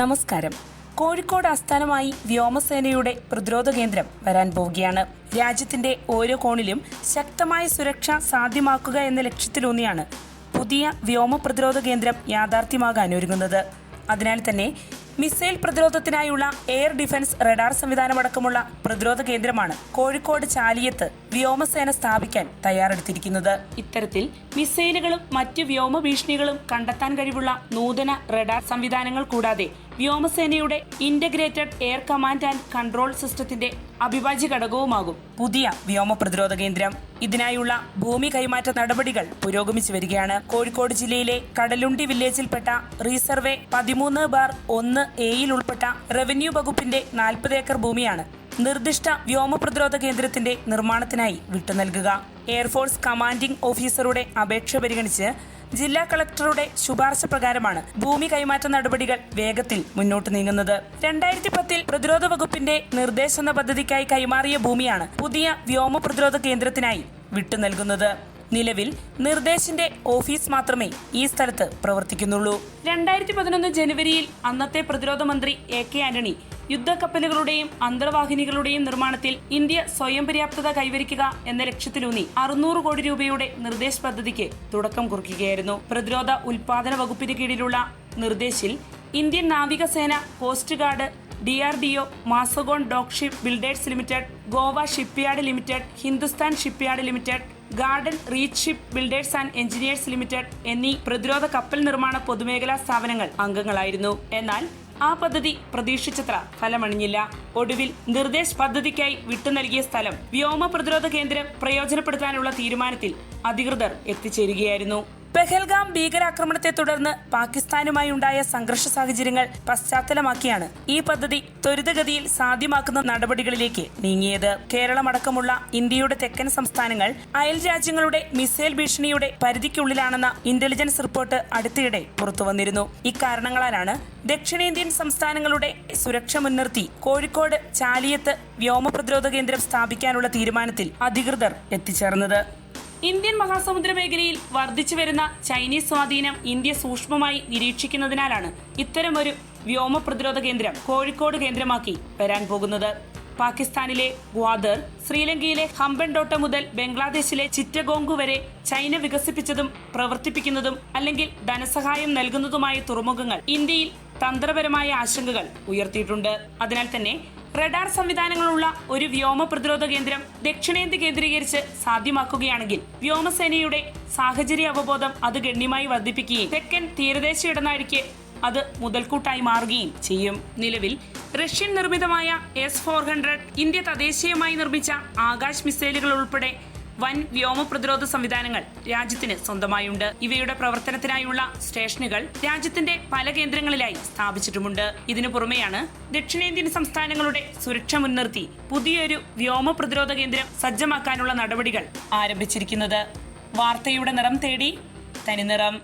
നമസ്കാരം. കോഴിക്കോട് ആസ്ഥാനമായി വ്യോമസേനയുടെ പ്രതിരോധ കേന്ദ്രം വരാൻ പോവുകയാണ്. രാജ്യത്തിന്റെ ഓരോ കോണിലും ശക്തമായ സുരക്ഷ സാധ്യമാക്കുക എന്ന ലക്ഷ്യത്തിലൂന്നിയാണ് പുതിയ വ്യോമ പ്രതിരോധ കേന്ദ്രം യാഥാർത്ഥ്യമാകാൻ ഒരുങ്ങുന്നത്. അതിനാൽ തന്നെ മിസൈൽ പ്രതിരോധത്തിനായുള്ള എയർ ഡിഫൻസ് റഡാർ സംവിധാനമടക്കമുള്ള പ്രതിരോധ കേന്ദ്രമാണ് കോഴിക്കോട് ചാലിയത്ത് വ്യോമസേന സ്ഥാപിക്കാൻ തയ്യാറെടുത്തിരിക്കുന്നത്. ഇത്തരത്തിൽ മിസൈലുകളും മറ്റ് വ്യോമ ഭീഷണികളും കണ്ടെത്താൻ കഴിവുള്ള നൂതന റഡാർ സംവിധാനങ്ങൾ കൂടാതെ വ്യോമസേനയുടെ integrated air command and control സിസ്റ്റത്തിന്റെ അവിഭാജ്യ ഘടകവുമാകും. പുതിയ വ്യോമ പ്രതിരോധ കേന്ദ്രം. ഇതിനായുള്ള ഭൂമി കൈമാറ്റ നടപടികൾ പുരോഗമിച്ചു വരികയാണ്. കോഴിക്കോട് ജില്ലയിലെ കടലുണ്ടി വില്ലേജിൽപ്പെട്ട റീസർവേ പതിമൂന്ന് ബാർ ഒന്ന് എയിൽ ഉൾപ്പെട്ട റവന്യൂ വകുപ്പിന്റെ നാൽപ്പത് ഏക്കർ ഭൂമിയാണ്. നിർദ്ദിഷ്ട വ്യോമ പ്രതിരോധ കേന്ദ്രത്തിന്റെ നിർമ്മാണത്തിനായി വിട്ടുനൽകുക എയർഫോഴ്സ് കമാൻഡിംഗ് ഓഫീസറുടെ അപേക്ഷ പരിഗണിച്ച് ജില്ലാ കളക്ടറുടെ ശുപാർശ പ്രകാരമാണ് ഭൂമി കൈമാറ്റ നടപടികൾ വേഗത്തിൽ മുന്നോട്ട് നീങ്ങുന്നത്. രണ്ടായിരത്തി പത്തിൽ പ്രതിരോധ വകുപ്പിന്റെ നിർദ്ദേശന പദ്ധതിക്കായി കൈമാറിയ ഭൂമിയാണ് പുതിയ വ്യോമ പ്രതിരോധ കേന്ദ്രത്തിനായി വിട്ടുനൽകുന്നത് നിലവിൽ നിർദ്ദേശിന്റെ ഓഫീസ് മാത്രമേ ഈ സ്ഥലത്ത് പ്രവർത്തിക്കുന്നുള്ളൂ. രണ്ടായിരത്തി പതിനൊന്ന് ജനുവരിയിൽ അന്നത്തെ പ്രതിരോധ മന്ത്രി എ കെ ആന്റണി യുദ്ധക്കപ്പലുകളുടെയും അന്തർവാഹിനികളുടെയും നിർമ്മാണത്തിൽ ഇന്ത്യ സ്വയം പര്യാപ്തത കൈവരിക്കുക എന്ന ലക്ഷ്യത്തിലൂന്നി അറുന്നൂറ് കോടി രൂപയുടെ നിർദ്ദേശ പദ്ധതിക്ക് തുടക്കം കുറിക്കുകയായിരുന്നു. പ്രതിരോധ ഉൽപാദന വകുപ്പിന് കീഴിലുള്ള നിർദ്ദേശിൽ ഇന്ത്യൻ നാവികസേന coast guard D R D O Mazagon dock ship builders limited Goa shipyard limited Hindustan shipyard limited garden reach builders and engineers limited എന്നീ പ്രതിരോധ കപ്പൽ നിർമ്മാണ പൊതുമേഖലാ സ്ഥാപനങ്ങൾ അംഗങ്ങളായിരുന്നു. എന്നാൽ ആ പദ്ധതി പ്രതീക്ഷിച്ചത്ര ഫലമണിഞ്ഞില്ല. ഒടുവിൽ നിർദ്ദേശ പദ്ധതിക്കായി വിട്ടു നൽകിയ സ്ഥലം വ്യോമ പ്രതിരോധ കേന്ദ്രം പ്രയോജനപ്പെടുത്താനുള്ള തീരുമാനത്തിൽ അധികൃതർ എത്തിച്ചേരുകയായിരുന്നു. പെഹൽഗാം ഭീകരാക്രമണത്തെ തുടർന്ന് പാകിസ്ഥാനുമായി ഉണ്ടായ സംഘർഷ സാഹചര്യങ്ങൾ പശ്ചാത്തലമാക്കിയാണ് ഈ പദ്ധതി ത്വരിതഗതിയിൽ സാധ്യമാക്കുന്ന നടപടികളിലേക്ക് നീങ്ങിയത്. കേരളമടക്കമുള്ള ഇന്ത്യയുടെ തെക്കൻ സംസ്ഥാനങ്ങൾ അയൽ രാജ്യങ്ങളുടെ മിസൈൽ ഭീഷണിയുടെ പരിധിക്കുള്ളിലാണെന്ന ഇന്റലിജൻസ് റിപ്പോർട്ട് അടുത്തിടെ പുറത്തുവന്നിരുന്നു. ഇക്കാരണങ്ങളാലാണ് ദക്ഷിണേന്ത്യൻ സംസ്ഥാനങ്ങളുടെ സുരക്ഷ മുൻനിർത്തി കോഴിക്കോട് ചാലിയത്ത് വ്യോമ പ്രതിരോധ കേന്ദ്രം സ്ഥാപിക്കാനുള്ള തീരുമാനത്തിൽ അധികൃതർ എത്തിച്ചേർന്നത്. ഇന്ത്യൻ മഹാസമുദ്ര മേഖലയിൽ വർദ്ധിച്ചു വരുന്ന ചൈനീസ് സ്വാധീനം ഇന്ത്യ സൂക്ഷ്മമായി നിരീക്ഷിക്കുന്നതിനാലാണ് ഇത്തരമൊരു വ്യോമ പ്രതിരോധ കേന്ദ്രം കോഴിക്കോട് കേന്ദ്രമാക്കി വരാൻ പോകുന്നത്. പാകിസ്ഥാനിലെ ഗ്വാദർ ശ്രീലങ്കയിലെ ഹംബൻഡോട്ട മുതൽ ബംഗ്ലാദേശിലെ ചിറ്റഗോങ്കു വരെ ചൈന വികസിപ്പിച്ചതും പ്രവർത്തിപ്പിക്കുന്നതും അല്ലെങ്കിൽ ധനസഹായം നൽകുന്നതുമായ തുറമുഖങ്ങൾ ഇന്ത്യയിൽ തന്ത്രപരമായ ആശങ്കകൾ ഉയർത്തിയിട്ടുണ്ട്. അതിനാൽ തന്നെ റഡാർ സംവിധാനങ്ങളുള്ള ഒരു വ്യോമ പ്രതിരോധ കേന്ദ്രം ദക്ഷിണേന്ത്യ കേന്ദ്രീകരിച്ച് സാധ്യമാക്കുകയാണെങ്കിൽ വ്യോമസേനയുടെ സാഹചര്യ അവബോധം അത് ഗണ്യമായി വർദ്ധിപ്പിക്കുകയും തെക്കൻ തീരദേശ ഇടനാഴിക്ക് അത് മുതൽക്കൂട്ടായി മാറുകയും ചെയ്യും. നിലവിൽ റഷ്യൻ നിർമ്മിതമായ എസ് ഫോർ ഹൺഡ്രഡ് ഇന്ത്യ തദ്ദേശീയമായി നിർമ്മിച്ച ആകാശ് മിസൈലുകൾ ഉൾപ്പെടെ വൻ വ്യോമ പ്രതിരോധ സംവിധാനങ്ങൾ രാജ്യത്തിന് സ്വന്തമായുണ്ട്. ഇവയുടെ പ്രവർത്തനത്തിനായുള്ള സ്റ്റേഷനുകൾ രാജ്യത്തിന്റെ പല കേന്ദ്രങ്ങളിലായി സ്ഥാപിച്ചിട്ടുമുണ്ട്. ഇതിനു പുറമെയാണ് ദക്ഷിണേന്ത്യൻ സംസ്ഥാനങ്ങളുടെ സുരക്ഷ മുൻനിർത്തി പുതിയൊരു വ്യോമ പ്രതിരോധ കേന്ദ്രം സജ്ജമാക്കാനുള്ള നടപടികൾ ആരംഭിച്ചിരിക്കുന്നത്. വാർത്തയുടെ നിറം തേടി തനിനിറം.